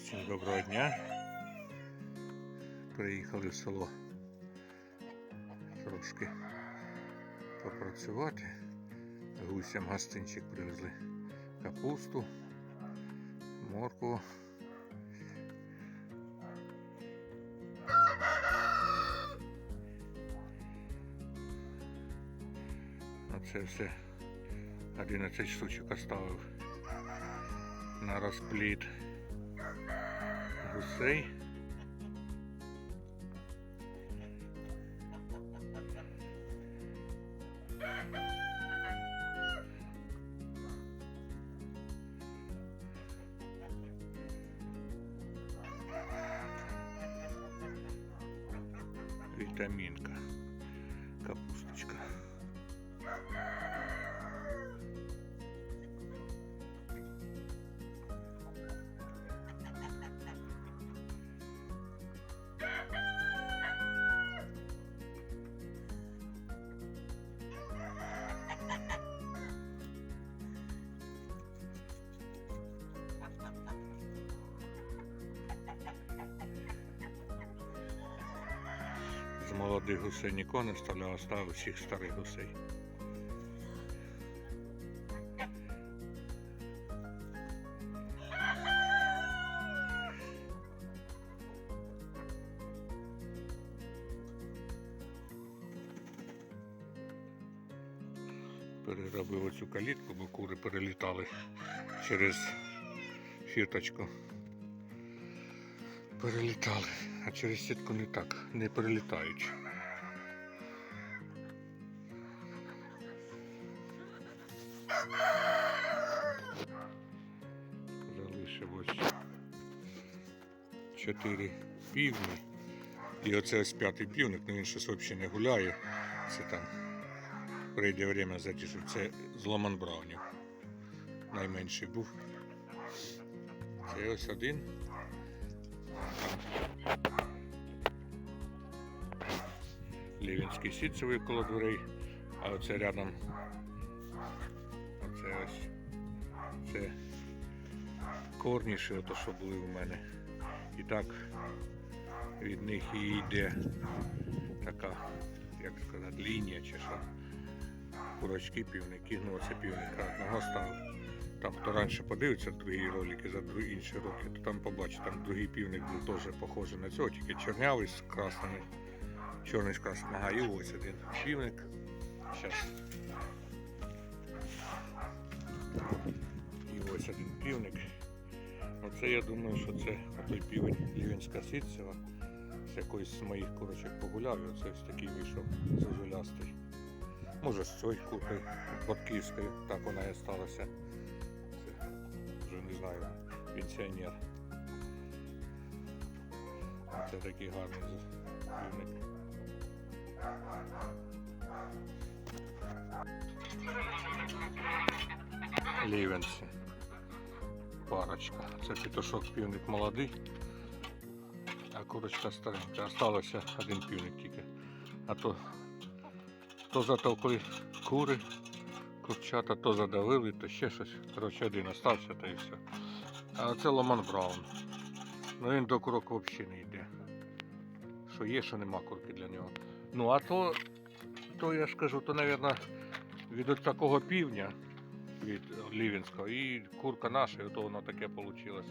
Усім доброго дня. Приїхали в село трошки попрацювати. Гусям гостинчик привезли капусту, моркву. Оце все 11 штучок оставив на розпліт гусей. Вітамінка, молодих гусей нікого не вставляв, оставив всіх старих гусей. Переробив оцю калітку, бо кури перелітали через фірточку. Перелітали, а через сітку не так, не перелітають. Залишилось чотири півні. І оце ось п'ятий півник, ну він щось взагалі не гуляє. Це там прийде время затішив. Це з Ломан Браунів. Найменший був. Це ось один. Лівінський сітцевий коло дверей, а оце рядом. Оце ось. Це корніші, ото що були у мене. І так від них і йде така, як сказати, лінія чи що. Курочки, півники, ну оце півника одного став. Там хто раніше подивиться другі ролики за інші роки, то там побачить, там другий півник був теж похожий на цього, тільки чорнявий з красними. Чорний з красним. Ага, і ось один півник. Щас. І ось один півник. Оце я думаю, що це той півень лівенська сітцева. З якоїсь з моїх курочок погуляв, і оце ось такий вийшов зозулястий. Може з цією куркою Ботківською, так вона і сталася. Знаю, пенсіонер. Це такий гарний півник. Лівенці. Парочка. Це петушок півник молодий, а курочка старенька. Осталося один півник тільки. А то, то затовкли кури, курчата, то задавили, то ще щось. Коротше, один остався та і все. А це Ломан Браун. Ну він до курок взагалі не йде. Що є, що нема курки для нього. Ну а то, то я ж кажу, то, мабуть, від такого півня, від Лівінського, і курка наша, і то воно таке вийшло.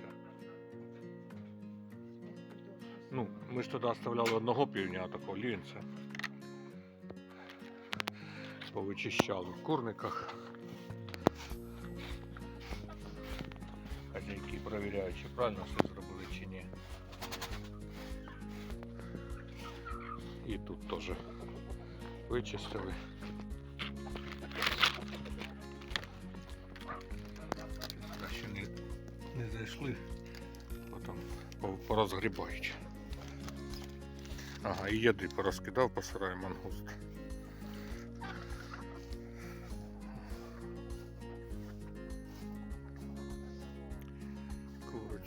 Ну, ми ж тоді оставляли одного півня, а такого лівінця. Повичищали в курниках. Хазяйки перевіряють, чи правильно все зробили чи ні. І тут теж вичистили. Ще не, не зайшли, потім порозгрібають. Ага, і їди порозкидав по сараю мангуст.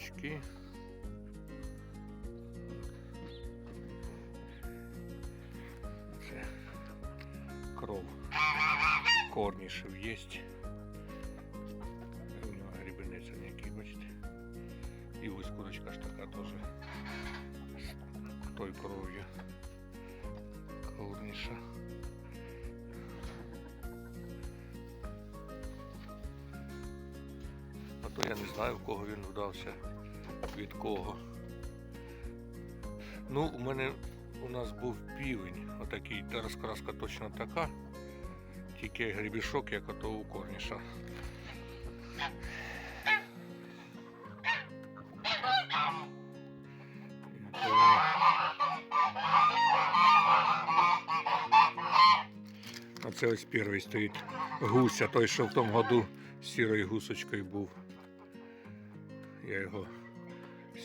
Курочки. Це кров. Корнішев є. У нього грібенець який, бачите. І ось курочка ж така теж. З той кров'ю. Курніша. То я не знаю, в кого він вдався, від кого. Ну, у мене у нас був півень, отакий, та розкраска точно така, тільки гребішок, як ото у корніша. Оце ось перший стоїть гуся, той, що в тому году сірою гусочкою був. Я його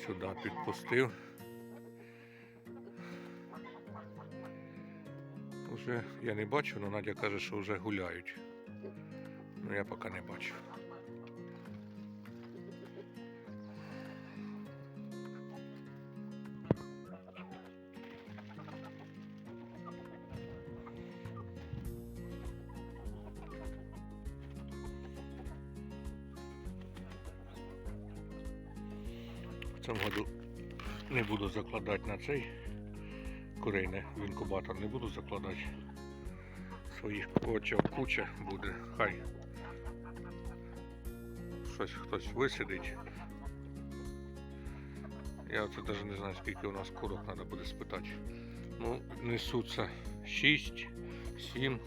сюди підпустив. Уже я не бачу, але Надя каже, що вже гуляють. Ну я поки не бачу. Цьому году не буду закладати на цей курей не, в інкубатор не буду закладати. Своїх очів куча буде. Хай щось хтось висидить. Я оце навіть не знаю, скільки у нас курок треба буде спитати. Ну, несуться 6, 7,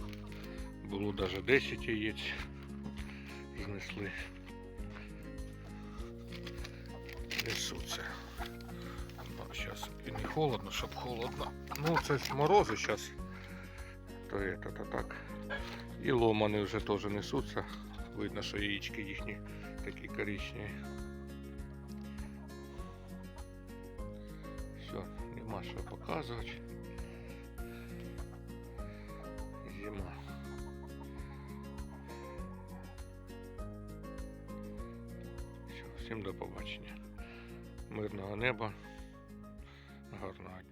було навіть 10 яєць. Знесли. Несуться. Зараз і не холодно, щоб холодно. Ну, це ж морози зараз. То это, то так. І ломани вже теж несуться. Видно, що яєчки їхні такі коричневі. Все, нема що показувати. Зима. Все, всім до побачення. Мирного неба, гарного дня.